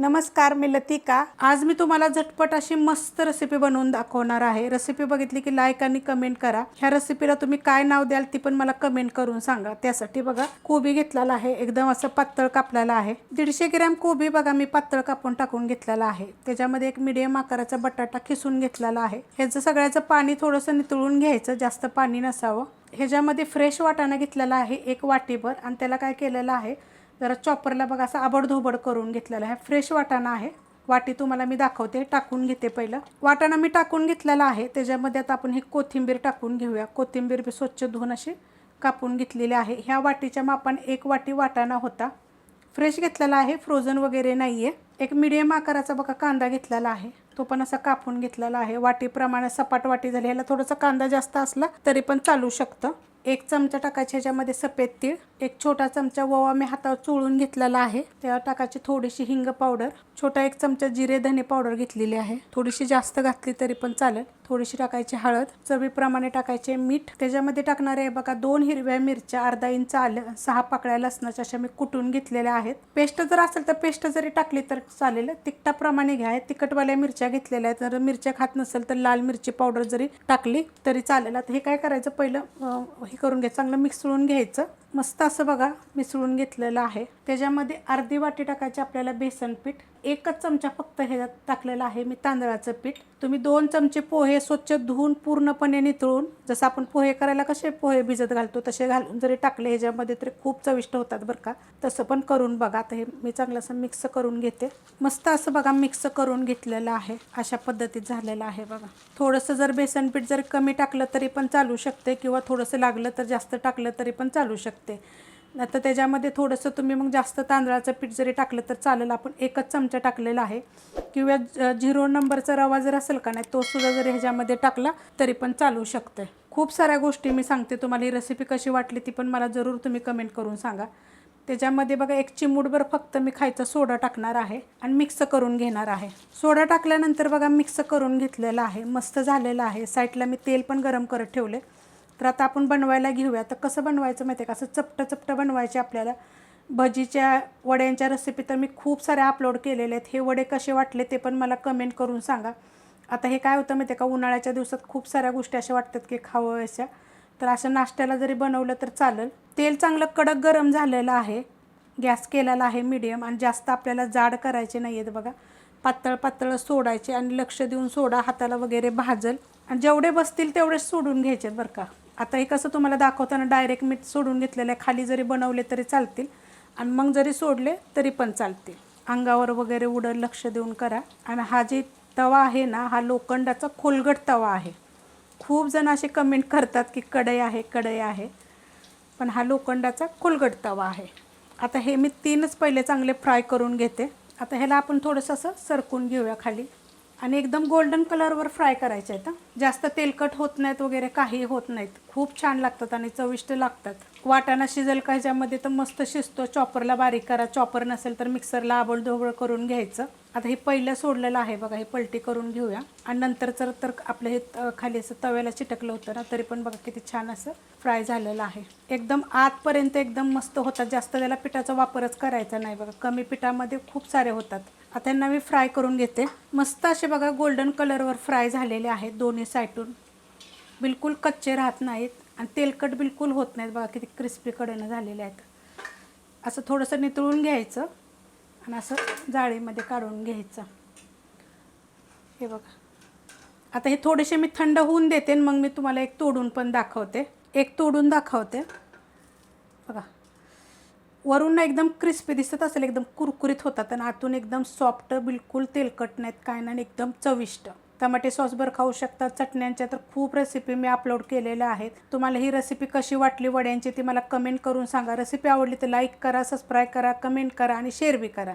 नमस्कार मी लतिका. आज मी तुम्हाला झटपट अशी मस्त रेसिपी बनवून दाखवणार आहे. रेसिपी बघितली की लाईक आणि कमेंट करा. ह्या रेसिपीला तुम्ही काय नाव द्याल ती पण मला कमेंट करून सांगा. त्यासाठी बघा कोबी घेतलेला आहे. एकदम असं पातळ कापलेला आहे. दीडशे ग्रॅम कोबी बघा मी पातळ कापून टाकून घेतलेला आहे. त्याच्यामध्ये एक मिडियम आकाराचा बटाटा खिसून घेतलेला आहे. ह्याचं सगळ्याचं पाणी थोडंसं नितळून घ्यायचं. जास्त पाणी नसावं. ह्याच्यामध्ये फ्रेश वाटाणा घेतलेला आहे एक वाटीभर. आणि त्याला काय केलेलं आहे जरा चॉपरला बघा असं आबडधोबड करून घेतलेला आहे. फ्रेश वाटाणा आहे. वाटी तुम्हाला मी दाखवते. टाकून घेते पहिलं. वाटाणा मी टाकून घेतलेला आहे. त्याच्यामध्ये आता आपण ही कोथिंबीर टाकून घेऊया. कोथिंबीर बी स्वच्छ धुवून अशी कापून घेतलेली आहे. ह्या वाटीच्या मापान एक वाटी वाटाणा होता. फ्रेश घेतलेला आहे. फ्रोझन वगैरे नाही आहे एक मिडियम आकाराचा बघा कांदा घेतलेला आहे. तो पण असा कापून घेतलेला आहे. वाटीप्रमाणे सपाट वाटी झाली. ह्याला थोडासा कांदा जास्त असला तरी पण चालू शकतं. एक चमचा टाकायच्या ह्याच्यामध्ये सफेद तीळ. एक छोटा चमचा ओवा मी हातावर चोळून घेतलेला आहे. त्यावर टाकायची थोडीशी हिंग पावडर छोटा एक चमचा जिरे धने पावडर घेतलेली आहे. थोडीशी जास्त घातली तरी पण चालेल. थोडीशी टाकायची हळद चवीप्रमाणे टाकायचे मीठ. त्याच्यामध्ये टाकणार आहे बघा दोन हिरव्या मिरच्या अर्धा इंच आलं सहा पाकळ्या लसणाच्या अशा मी कुटून घेतलेल्या आहेत. पेस्ट जर असेल तर पेस्ट जरी टाकली तर चालेल. तिखटाप्रमाणे घ्या. तिखटवाल्या मिरच्या घेतलेल्या आहेत. जर मिरच्या खात नसेल तर लाल मिरची पावडर जरी टाकली तरी चालेल. आता हे काय करायचं? पहिलं हे करून घ्यायचं चांगलं मिक्सळून घ्यायचं. मस्त असं बघा मिसळून घेतलेलं आहे. त्याच्यामध्ये अर्धी वाटी टाकायची आपल्याला बेसन पीठ. एकच चमचा फक्त ह्याच्यात टाकलेला आहे मी तांदळाचं पीठ. तुम्ही दोन चमचे पोहे स्वच्छ धुवून पूर्णपणे नितळून जसं आपण पोहे करायला कसे पोहे भिजत घालतो तसे घालून जरी टाकले ह्याच्यामध्ये तरी खूप चविष्ट होतात बरं का. तसं पण करून बघा. आता हे मी चांगलं असं मिक्स करून घेते. मस्त असं बघा मिक्स करून घेतलेलं आहे. अशा पद्धतीत झालेलं आहे बघा. थोडंसं जर बेसन पीठ जर कमी टाकलं तरी पण चालू शकते किंवा थोडंसं लागलं तर जास्त टाकलं तरी पण चालू शकते. आता त्याच्यामध्ये थोडंसं तुम्ही मग जास्त तांदळाचं पीठ जरी टाकलं तर चालेल. आपण एकच चमचा टाकलेला आहे. किंवा झिरो नंबरचा रवा जर असेल का नाही तो सुद्धा जरी ह्याच्यामध्ये टाकला तरी पण चालू शकते खूप साऱ्या गोष्टी मी सांगते तुम्हाला. ही रेसिपी कशी वाटली ती पण मला जरूर तुम्ही कमेंट करून सांगा. त्याच्यामध्ये बघा एक चिमूटभर फक्त मी खायचा सोडा टाकणार आहे आणि मिक्स करून घेणार आहे. सोडा टाकल्यानंतर बघा मिक्स करून घेतलेला आहे. मस्त झालेलं आहे. साईडला मी तेल पण गरम करत ठेवले तर आता आपण बनवायला घेऊया. तर कसं बनवायचं माहिती आहे का? असं चपटं चपटं बनवायचे आपल्याला. भजीच्या वड्यांच्या रेसिपी तर मी खूप साऱ्या अपलोड केलेल्या आहेत. हे वडे कसे वाटले ते पण मला कमेंट करून सांगा. आता हे काय होतं माहिती आहे का? उन्हाळ्याच्या दिवसात खूप साऱ्या गोष्टी अशा वाटतात की खावं अशा. तर अशा नाश्त्याला जरी बनवलं तर चालेल. तेल चांगलं कडक गरम झालेलं आहे. गॅस केलेला आहे मीडियम आणि जास्त आपल्याला जाड करायचे नाही आहेत बघा. पातळ पातळ सोडायचे आणि लक्ष देऊन सोडा. हाताला वगैरे भाजल. आणि जेवढे बसतील तेवढेच सोडून घ्यायचे बरं का? आता हे कसं तुम्हाला दाखवताना डायरेक्ट मीठ सोडून घेतलेलं आहे. खाली जरी बनवले तरी चालतील. आणि मग जरी सोडले तरी पण चालतील. अंगावर वगैरे उडल लक्ष देऊन करा. आणि हा जे तवा आहे ना हा लोखंडाचा खोलगट तवा आहे. खूप जण असे कमेंट करतात की कढई आहे कढई आहे. पण हा लोखंडाचा खोलगट तवा आहे. आता हे मी तीनच पहिले चांगले फ्राय करून घेते. आता ह्याला आपण थोडंसं असं सरकून घेऊया खाली. आणि एकदम गोल्डन कलरवर फ्राय करायचे आहेत जास्त तेलकट होत नाहीत वगैरे काही होत नाहीत. खूप छान लागतात आणि चविष्ट लागतात. वाटाणा शिजेल का ह्याच्यामध्ये तर मस्त शिजतो. चॉपरला बारीक करा. चॉपर नसेल तर मिक्सरला आबळधोबळ करून घ्यायचं. आता हे पहिलं सोडलेलं आहे बघा हे पलटी करून घेऊया. आणि नंतर जर तर आपलं हे त- खाली असं तव्याला चिटकलं होतं ना तरी पण बघा किती छान असं फ्राय झालेलं आहे. एकदम आतपर्यंत एकदम मस्त होतात. जास्त त्याला पिठाचा वापरच करायचा नाही बघा. कमी पिठामध्ये खूप सारे होतात. आता यांना मी फ्राय करून घेते. मस्त असे बघा गोल्डन कलरवर फ्राय झालेले आहेत दोन्ही साईडून बिलकुल कच्चे राहत नाहीत आणि तेलकट बिलकुल होत नाहीत. बघा किती क्रिस्पी कडेनं झालेले आहेत. असं थोडंसं नितळून घ्यायचं आणि असं जाळीमध्ये काढून घ्यायचं. हे बघा. आता हे थोडेसे मी थंड होऊन देते आणि मग मी तुम्हाला एक तोडून पण दाखवते. एक तोडून दाखवते. बघा. वरून एकदम क्रिस्पी दिसत असेल एकदम कुरकुरीत होतात आणि आतून एकदम सॉफ्ट बिलकुल तेलकट नाहीत काय नाही एकदम चविष्ट. टमाटे सॉसभर खाऊ शकता. चटण्यांच्या तर खूप रेसिपी मी अपलोड केलेल्या आहेत. तुम्हाला ही रेसिपी कशी वाटली वड्यांची ती मला कमेंट करून सांगा. रेसिपी आवडली तर लाईक करा सबस्क्राईब करा कमेंट करा आणि शेअर बी करा.